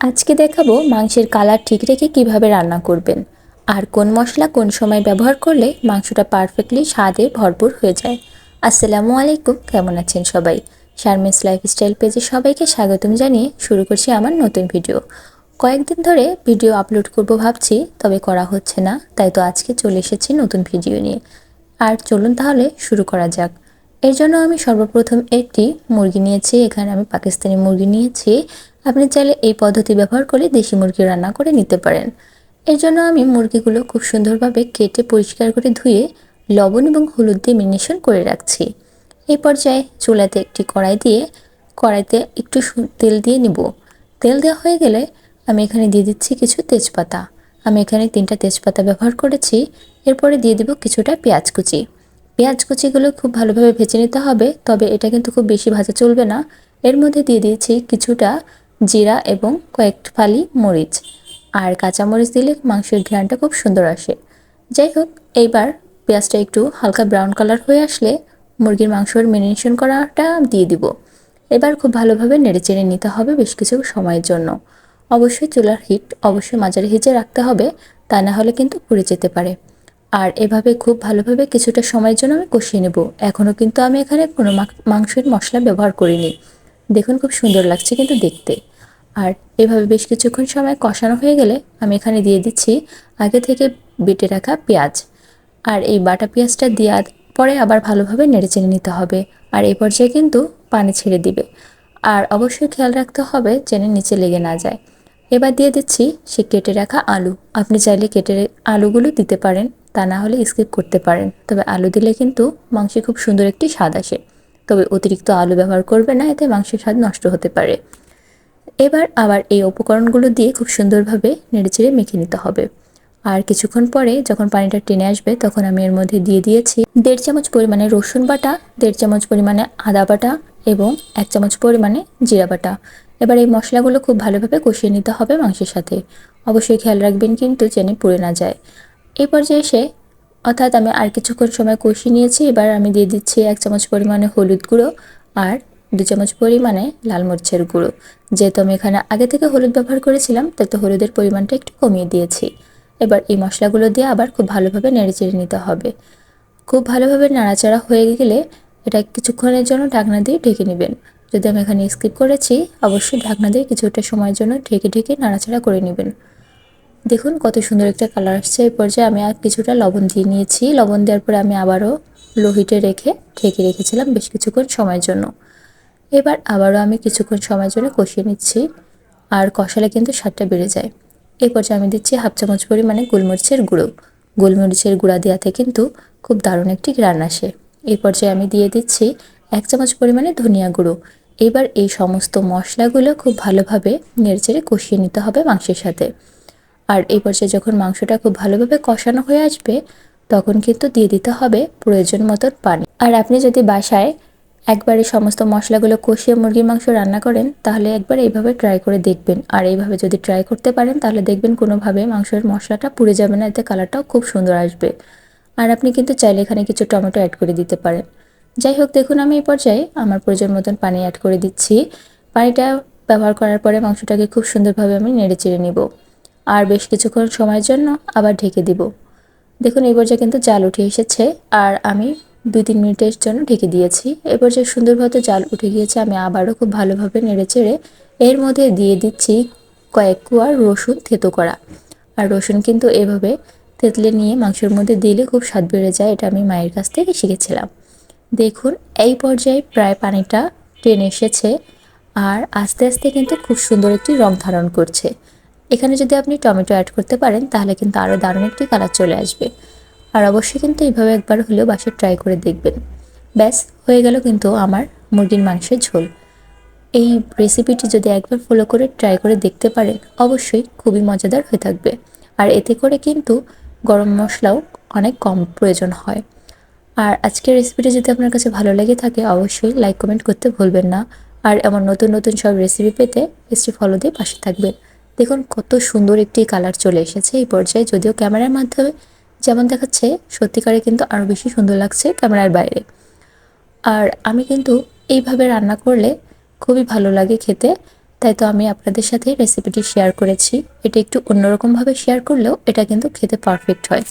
আজকে দেখাবো মাংসের কালার ঠিক রেখে কীভাবে রান্না করবেন। আর কোন মশলা কোন সময় ব্যবহার করলে মাংসটা পারফেক্টলি স্বাদে ভরপুর হয়ে যায়। আসসালামু আলাইকুম, কেমন আছেন সবাই? শারমিস লাইফস্টাইল পেজে সবাইকে স্বাগতম জানিয়ে শুরু করছি আমার নতুন ভিডিও। কয়েকদিন ধরে ভিডিও আপলোড করব ভাবছি, তবে করা হচ্ছে না, তাই তো আজকে চলে এসেছি নতুন ভিডিও নিয়ে। আর চলুন তাহলে শুরু করা যাক। এর জন্য আমি সর্বপ্রথম একটি মুরগি নিয়েছি। এখানে আমি পাকিস্তানি মুরগি নিয়েছি। আপনি চাইলে এই পদ্ধতি ব্যবহার করে দেশি মুরগি রান্না করে নিতে পারেন। এর জন্য আমি মুরগিগুলো খুব সুন্দরভাবে কেটে পরিষ্কার করে ধুয়ে লবণ এবং হলুদ দিয়ে মিনিশন করে রাখছি। এই পর্যায়ে চুলাতে একটি কড়াই দিয়ে কড়াইতে একটু তেল দিয়ে নিব। তেল দেওয়া হয়ে গেলে আমি এখানে দিয়ে দিচ্ছি কিছু তেজপাতা। আমি এখানে তিনটা তেজপাতা ব্যবহার করেছি। এরপরে দিয়ে দিব কিছুটা পেঁয়াজ কুচি। পেঁয়াজ কুচিগুলো খুব ভালোভাবে ভেজে নিতে হবে, তবে এটা কিন্তু খুব বেশি ভাজা চলবে না। এর মধ্যে দিয়ে দিয়েছি কিছুটা জিরা এবং কয়েক ফালি মরিচ। আর কাঁচামরিচ দিলে মাংসের ঘ্রাণটা খুব সুন্দর আসে। যাই হোক, এইবার পেঁয়াজটা একটু হালকা ব্রাউন কালার হয়ে আসলে মুরগির মাংসের মেরিনেশন করাটা দিয়ে দিব। এবার খুব ভালোভাবে নেড়ে চেড়ে নিতে হবে বেশ কিছু সময়ের জন্য। অবশ্যই চুলার হিট অবশ্যই মাঝারি হিচে রাখতে হবে, তা না হলে কিন্তু পুড়ে যেতে পারে। আর এভাবে খুব ভালোভাবে কিছুটা সময়ের জন্য আমি কষিয়ে নেব। এখনও কিন্তু আমি এখানে কোনো মাংসের মশলা ব্যবহার করিনি। দেখুন খুব সুন্দর লাগছে কিন্তু দেখতে। আর এভাবে বেশ কিছুক্ষণ সময় কষানো হয়ে গেলে আমি এখানে দিয়ে দিচ্ছি আগে থেকে বেটে রাখা পেঁয়াজ। আর এই বাটা পেঁয়াজটা দেওয়ার পরে আবার ভালোভাবে নেড়ে চেড়ে নিতে হবে। আর এই পর্যায়ে কিন্তু পানি ছেড়ে দিবে। আর অবশ্যই খেয়াল রাখতে হবে যেন নিচে লেগে না যায়। এবার দিয়ে দিচ্ছি সে কেটে রাখা আলু। আপনি চাইলে কেটে আলুগুলো দিতে পারেন। তা না হলে স্কিপ করতে পারেন। তবে আলু দিলে কিন্তু মাংসে খুব সুন্দর একটি স্বাদ আসে। তবে অতিরিক্ত আলু ব্যবহার করবে না, এতে মাংসের স্বাদ নষ্ট হতে পারে। এবার আবার এই উপকরণগুলো দিয়ে খুব সুন্দরভাবে নেড়েচেড়ে মেখে নিতে হবে। আর কিছুক্ষণ পরে যখন পানিটা টেনে আসবে, তখন আমি এর মধ্যে দিয়ে দিয়েছি দেড় চামচ পরিমাণে রসুন বাটা, দেড় চামচ পরিমাণে আদা বাটা এবং এক চামচ পরিমাণে জিরা বাটা। এবার এই মশলাগুলো খুব ভালোভাবে কষিয়ে নিতে হবে মাংসের সাথে। অবশ্যই খেয়াল রাখবেন কিন্তু যেন পুড়ে না যায়। এই পর্যায়ে এসে, অর্থাৎ আমি আর কিছুক্ষণ সময় কষিয়ে নিয়েছি, এবার আমি দিয়ে দিচ্ছি এক চামচ পরিমাণে হলুদ গুঁড়ো আর দু চামচ পরিমাণে লাল মরিচের গুঁড়ো। যেহেতু আমি এখানে আগে থেকে হলুদ ব্যবহার করেছিলাম তাই তো হলুদের পরিমাণটা একটু কমিয়ে দিয়েছি। এবার এই মশলাগুলো দিয়ে আবার খুব ভালোভাবে নেড়েচেড়ে নিতে হবে। খুব ভালোভাবে নাড়াচাড়া হয়ে গেলে এটা কিছুক্ষণের জন্য ঢাকনা দিয়ে ঢেকে নেবেন। যদি আমি এখানে স্কিপ করেছি, অবশ্যই ঢাকনা দিয়ে কিছুটা সময়ের জন্য ঢেকে ঢেকে নাড়াচাড়া করে নেবেন। দেখুন কত সুন্দর একটা কালার আসছে। এই পর্যায়ে আমি আর কিছুটা লবণ দিয়ে নিয়েছি। লবণ দেওয়ার পরে আমি আবারও লোহিটে রেখে ঢেকে রেখেছিলাম বেশ কিছুক্ষণ সময়ের জন্য। এবার আবারও আমি কিছুক্ষণ সময়ের জন্য কষিয়ে নিচ্ছি আর কষালে কিন্তু স্বাদটা বেড়ে যায়। এই পর্যায়ে আমি দিচ্ছি হাফ চামচ পরিমাণে গোলমরিচের গুঁড়ো। গোলমরিচের গুঁড়া দেওয়াতে কিন্তু খুব দারুণ একটি রান্না আসে। এই পর্যায়ে আমি দিয়ে দিচ্ছি এক চামচ পরিমাণে ধনিয়া গুঁড়ো। এবার এই সমস্ত মশলাগুলো খুব ভালোভাবে নেড়েচেড়ে কষিয়ে নিতে হবে মাংসের সাথে। আর এই পর্যায়ে যখন মাংসটা খুব ভালোভাবে কষানো হয়ে আসবে, তখন কিন্তু দিয়ে দিতে হবে প্রয়োজন মতন পানি। আর আপনি যদি বাসায় একবারে সমস্ত মশলাগুলো কষিয়ে মুরগির মাংস রান্না করেন, তাহলে একবার এইভাবে ট্রাই করে দেখবেন। আর এইভাবে যদি ট্রাই করতে পারেন, তাহলে দেখবেন কোনোভাবে মাংসের মশলাটা পুড়ে যাবে না, এতে কালারটাও খুব সুন্দর আসবে। আর আপনি কিন্তু চাইলে এখানে কিছু টমেটো অ্যাড করে দিতে পারেন। যাই হোক, দেখুন আমি এই পর্যায়ে আমার প্রয়োজন মতন পানি অ্যাড করে দিচ্ছি। পানিটা ব্যবহার করার পরে মাংসটাকে খুব সুন্দরভাবে আমি নেড়ে চেড়ে নিব। আর বেশ কিছুক্ষণ সময়ের জন্য আবার ঢেকে দিব। দেখুন, এই পর্যায়ে কিন্তু জাল উঠে এসেছে আর আমি দুই তিন মিনিটের জন্য ঢেকে দিয়েছি। এ পর্যায়ে সুন্দরভাবে জাল উঠে গিয়েছে, আমি আবারও খুব ভালোভাবে নেড়ে চেড়ে এর মধ্যে দিয়ে দিচ্ছি কয়েক কুয়ার রসুন থেতো করা। আর রসুন কিন্তু এভাবে তেতলে নিয়ে মাংসের মধ্যে দিলে খুব স্বাদ বেড়ে যায়, এটা আমি মায়ের কাছ থেকে শিখেছিলাম। দেখুন, এই পর্যায়ে প্রায় পানিটা টেনে এসেছে আর আস্তে আস্তে কিন্তু খুব সুন্দর একটি রং ধারণ করছে। এখানে যদি আপনি টমেটো অ্যাড করতে পারেন, তাহলে কিন্তু আরও দারুণ একটি কালার চলে আসবে। আর অবশ্যই কিন্তু এইভাবে একবার হলেও বাসে ট্রাই করে দেখবেন। ব্যাস, হয়ে গেল কিন্তু আমার মুরগির মাংসের ঝোল। এই রেসিপিটি যদি একবার ফলো করে ট্রাই করে দেখতে পারেন, অবশ্যই খুবই মজাদার হয়ে থাকবে। আর এতে করে কিন্তু গরম মশলাও অনেক কম প্রয়োজন হয়। আর আজকের রেসিপিটি যদি আপনার কাছে ভালো লেগে থাকে, অবশ্যই লাইক কমেন্ট করতে ভুলবেন না। আর এমন নতুন নতুন সব রেসিপি পেতে, পেজটি ফলো দিয়ে পাশে থাকবেন। দেখুন, কত সুন্দর একটি কালার চলে এসেছে এই পর্যায়ে। যদিও ক্যামেরার মাধ্যমে যেমন দেখাচ্ছে, সত্যিকারে কিন্তু আরও বেশি সুন্দর লাগছে ক্যামেরার বাইরে। আর আমি কিন্তু এইভাবে রান্না করলে খুবই ভালো লাগে খেতে, তাই তো আমি আপনাদের সাথে রেসিপিটি শেয়ার করেছি। এটা একটু অন্যরকমভাবে শেয়ার করলেও এটা কিন্তু খেতে পারফেক্ট হয়।